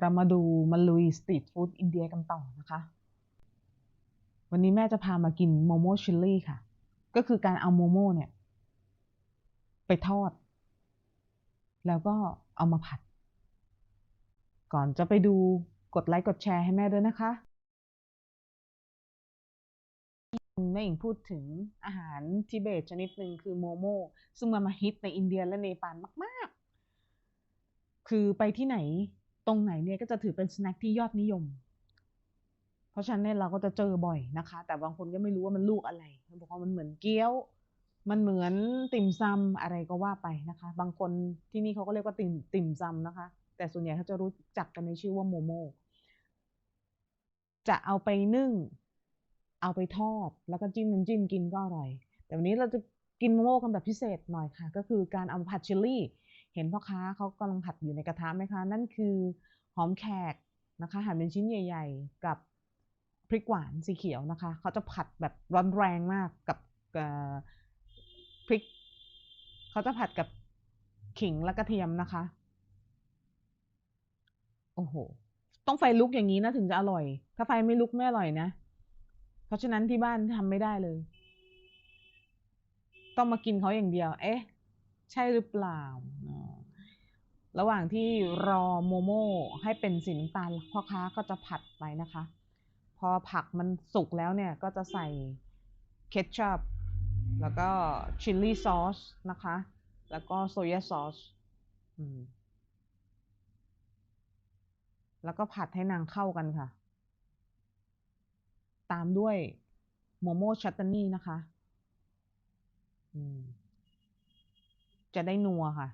เรามาดูมาลุยสตรีทฟู้ดอินเดียกันต่อนะคะ วันนี้แม่จะพามากินโมโม่ชิลลี่ค่ะ ก็คือการเอาโมโม่เนี่ย ไปทอด แล้วก็เอามาผัด ก่อนจะไปดูกดไลค์กดแชร์ให้แม่ด้วยนะคะแม่หญิงพูดถึงอาหารทิเบตชนิดหนึ่งคือโมโม่ซึ่งมันมาฮิตในอินเดียและเนปาลมาก ๆ คือไปที่ไหน ตรงไหนเนี่ยก็จะถือเป็นสแน็คที่ยอดนิยม เพราะฉะนั้นเนี่ยเราก็จะเจอบ่อยนะคะ แต่บางคนก็ไม่รู้ว่ามันลูกอะไรบอกว่ามันเหมือนเกี๊ยว มันเหมือนติ่มซำอะไรก็ว่าไปนะคะ บางคนที่นี่เขาก็เรียกว่าติ่มติ่มซำนะคะ แต่ส่วนใหญ่เขาจะรู้จักกันในชื่อว่าโมโมจะเอาไปนึ่ง เอาไปทอด แล้วก็จิ้มน้ำจิ้มกินก็อร่อย แต่วันนี้เราจะกินโมโม่กันแบบพิเศษหน่อยค่ะ ก็คือการเอาผัดชิลลี่ เห็นพ่อค้าเขากำลังผัดอยู่ในกระทะไหมคะ นั่นคือหอมแขกนะคะหั่นเป็นชิ้นใหญ่ ๆ กับพริกหวานสีเขียวนะคะเขาจะผัดแบบร้อนแรงมากกับพริกเขาจะผัดกับขิงและกระเทียมนะคะ โอ้โห ต้องไฟลุกอย่างนี้นะถึงจะอร่อย ถ้าไฟไม่ลุกไม่อร่อยนะ เพราะฉะนั้นที่บ้านทำไม่ได้เลย ต้องมากินเขาอย่างเดียว เอ๊ะ ใช่หรือเปล่า ระหว่างที่รอโมโม่ให้เป็นสีน้ำตาลพ่อค้าก็จะผัดไปนะคะ พอผักมันสุกแล้วเนี่ยก็จะใส่เคชัพแล้วก็ชิลลี่ซอสนะคะ แล้วก็โซยาซอสแล้วก็ผัดให้นางเข้ากันค่ะ ตามด้วยโมโม่ชัตตานี่นะคะจะได้นัวค่ะ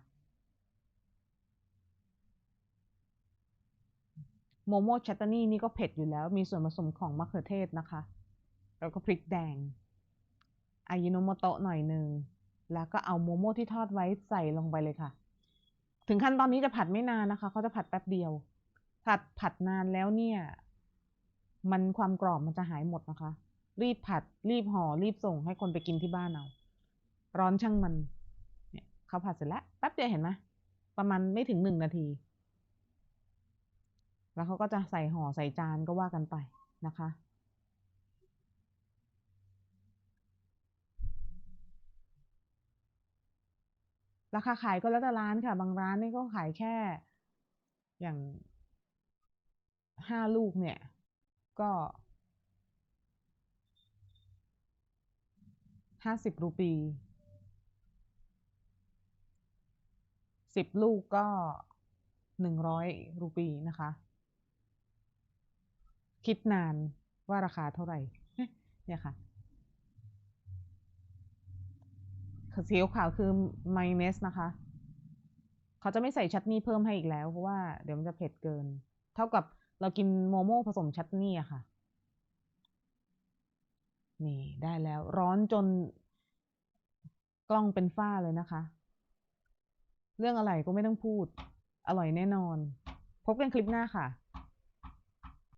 โมโม่ชัตตานี่นี่ก็เผ็ดอยู่แล้ว มีส่วนผสมของมะเขือเทศนะคะ แล้วก็พริกแดงอายิโนโมโตะหน่อยหนึ่งแล้วก็เอาโมโม่ที่ทอดไว้ใส่ลงไปเลยค่ะ ถึงขั้นตอนนี้จะผัดไม่นานนะคะเขาจะผัดแป๊บเดียว ผัดผัดนานแล้วเนี่ย มันความกรอบมันจะหายหมดนะคะ รีบผัดรีบห่อรีบส่งให้คนไปกินที่บ้านเอาร้อนช่างมัน เนี่ยเขาผัดเสร็จแล้วแป๊บเดียวเห็นไหมประมาณไม่ถึงหนึ่งนาที แล้วเขาก็จะใส่ห่อใส่จานก็ว่ากันไปนะคะ ราคาขายก็แล้วแต่ร้านค่ะ บางร้านนี่ก็ขายแค่อย่างห้าลูกเนี่ย ก็ห้าสิบรูปีสิบลูกก็หนึ่งร้อยรูปีนะคะ คิดนานว่าราคาเท่าไหร่ เนี่ยค่ะสีขาวคือมายองเนสนะคะ เขาจะไม่ใส่ชัตนี่เพิ่มให้อีกแล้ว เพราะว่าเดี๋ยวมันจะเผ็ดเกิน เท่ากับเรากินโมโม่ผสมชัตนี่อะค่ะ นี่ได้แล้ว ร้อนจนกล้องเป็นฝ้าเลยนะคะ เรื่องอะไรก็ไม่ต้องพูด อร่อยแน่นอน พบกันคลิปหน้าค่ะ